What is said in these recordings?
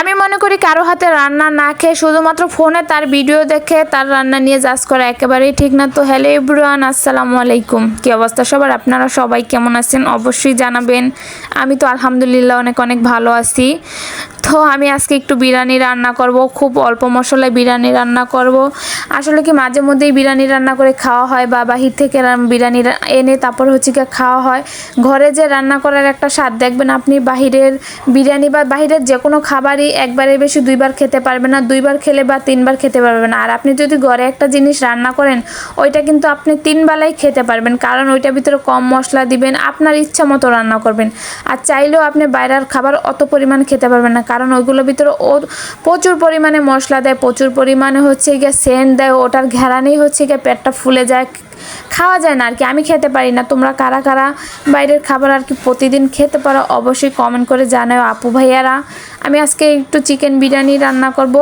আমি মনে করি কারও হাতে রান্না না খেয়ে শুধুমাত্র ফোনে তার ভিডিও দেখে তার রান্না নিয়ে জাজ করা একেবারেই ঠিক না। তো হ্যালো এভরিওয়ান আসসালামু আলাইকুম। কী অবস্থা সবার? আপনারা সবাই কেমন আছেন? অবশ্যই জানাবেন। আমি তো আলহামদুলিল্লাহ অনেক অনেক ভালো আছি। তো আমি আজকে একটু বিরিয়ানি রান্না করব, খুব অল্প মশলায় বিরিয়ানি রান্না করব। আসলে কি মাঝে মধ্যেই বিরিয়ানি রান্না করে খাওয়া হয় বা বাহির থেকে বিরিয়ানি এনে তারপর হচ্ছে কি খাওয়া হয়। ঘরে যে রান্না করার একটা স্বাদ দেখবেন আপনি বাহিরের বিরিয়ানি বা বাহিরের যে কোনো খাবারই একবারের বেশি দুইবার খেতে পারবে না, দুইবার খেলে বা তিনবার খেতে পারবে না। আর আপনি যদি ঘরে একটা জিনিস রান্না করেন, ওইটা কিন্তু আপনি তিন বেলায় খেতে পারবেন, কারণ ওইটার ভিতরে কম মশলা দিবেন, আপনার ইচ্ছা মতো রান্না করবেন। আর চাইলেও আপনি বাইরের খাবার অত পরিমাণ খেতে পারবেন না, কারণ ওইগুলোর ভিতরে ও প্রচুর পরিমাণে মশলা দেয়, প্রচুর পরিমাণে হচ্ছে গিয়ে সেন্ট দেয়, ওটার ঘেরানেই হচ্ছে গিয়ে পেটটা ফুলে যায়, খাওয়া যায় না আর কি আমি খেতে পারি না, তোমরা কারা কারা বাইরের খাবার আর কি প্রতিদিন খেতে পারো, অবশ্যই কমেন্ট করে জানাও। আপু ভাইয়ারা আমি আজকে একটু চিকেন বিরিয়ানি রান্না করব।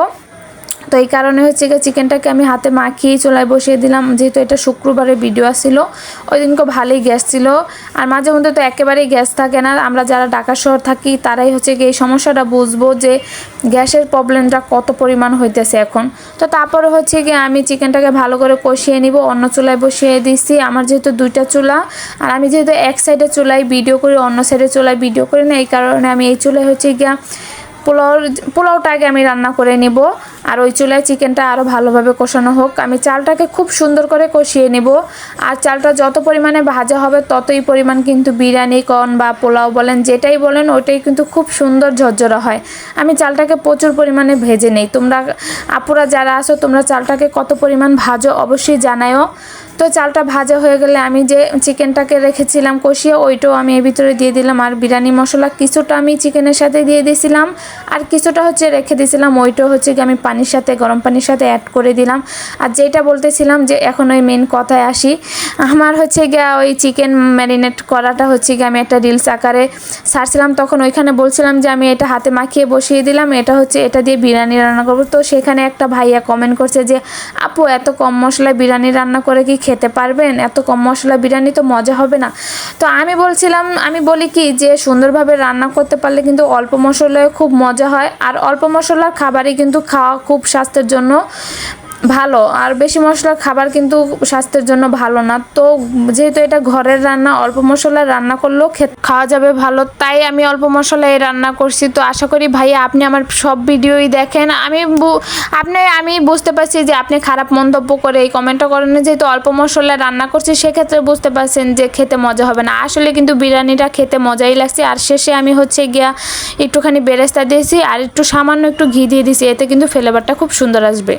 তো এই কারণে হচ্ছে গিয়ে চিকেনটাকে আমি হাতে মাখিয়ে চুলায় বসিয়ে দিলাম। যেহেতু এটা শুক্রবারের ভিডিও আসছিল ওই দিনকে ভালোই গ্যাস ছিল। আর মাঝে মধ্যে তো একেবারেই গ্যাস থাকে না। আমরা যারা ঢাকা শহর থাকি, তারাই হচ্ছে গিয়ে এই সমস্যাটা বুঝব যে গ্যাসের প্রবলেমটা কত পরিমাণ হইতেছে এখন। তো তারপরে হচ্ছে গিয়ে আমি চিকেনটাকে ভালো করে কষিয়ে নিব, অন্য চুলায় বসিয়ে দিছি। আমার যেহেতু দুইটা চুলা, আর আমি যেহেতু এক সাইডে চুলায় ভিডিও করি, অন্য সাইডে চুলায় ভিডিও করি না, এই কারণে আমি এই চুলায় হচ্ছে গিয়া পোলাও পোলাওটা আগে আমি রান্না করে নিব। আর ওই চুলায় চিকেনটা আরও ভালোভাবে কষানো হোক। আমি চালটাকে খুব সুন্দর করে কষিয়ে নেব। আর চালটা যত পরিমাণে ভাজা হবে, ততই পরিমাণ কিন্তু বিরিয়ানি কন বা পোলাও বলেন, যেটাই বলেন ওইটাই কিন্তু খুব সুন্দর ঝরঝরা হয়। আমি চালটাকে প্রচুর পরিমাণে ভেজে নেই। তোমরা, আপুরা যারা আসো তোমরা চালটাকে কত পরিমাণ ভাজো অবশ্যই জানায়ও। তো চালটা ভাজা হয়ে গেলে আমি যে চিকেনটাকে রেখেছিলাম কষিয়ে, ওইটাও আমি এর ভিতরে দিয়ে দিলাম। আর বিরিয়ানি মশলা কিছুটা আমি চিকেনের সাথে দিয়ে দিয়েছিলাম। আর কিছুটা হচ্ছে রেখে দিয়েছিলাম, ওইটাও হচ্ছে কি আমি পানির সাথে, গরম পানির সাথে অ্যাড করে দিলাম। আর যেটা বলতেছিলাম যে এখন ওই মেন কথায় আসি, আমার হচ্ছে গিয়া ওই চিকেন ম্যারিনেট করাটা হচ্ছে গিয়ে আমি একটা রিলস আকারে সারছিলাম। তখন ওইখানে বলছিলাম যে আমি এটা হাতে মাখিয়ে বসিয়ে দিলাম, এটা হচ্ছে এটা দিয়ে বিরিয়ানি রান্না করব। তো সেখানে একটা ভাইয়া কমেন্ট করছে যে, আপু, এত কম মশলায় বিরিয়ানি রান্না করে কি খেতে পারবেন? এত কম মশলা বিরিয়ানি তো মজা হবে না। তো আমি বলছিলাম, আমি বলি কি যে, সুন্দরভাবে রান্না করতে পারলে কিন্তু অল্প মশলায় খুব মজা হয়। আর অল্প মশলার খাবারই কিন্তু খাওয়া খুব স্বাস্থ্যের জন্য ভালো। আর বেশি মশলার খাবার কিন্তু স্বাস্থ্যের জন্য ভালো না। তো যেহেতু এটা ঘরের রান্না, অল্প মশলার রান্না করলেও খাওয়া যাবে ভালো। তাই আমি অল্প মশলায় রান্না করছি। তো আশা করি ভাইয়া আপনি আমার সব ভিডিওই দেখেন। আমি আপনি, আমি বুঝতে পারছি যে আপনি খারাপ মন্তব্য করে এই কমেন্টটা করেন যেহেতু অল্প মশলায় রান্না করছি, সেক্ষেত্রে বুঝতে পারছেন যে খেতে মজা হবে না। আসলে কিন্তু বিরিয়ানিটা খেতে মজাই লাগছে। আর শেষে আমি হচ্ছে গিয়া একটুখানি বেরেস্তা দিয়েছি। আর একটু সামান্য একটু ঘি দিয়ে দিয়েছি। এতে কিন্তু ফ্লেভারটা খুব সুন্দর আসবে।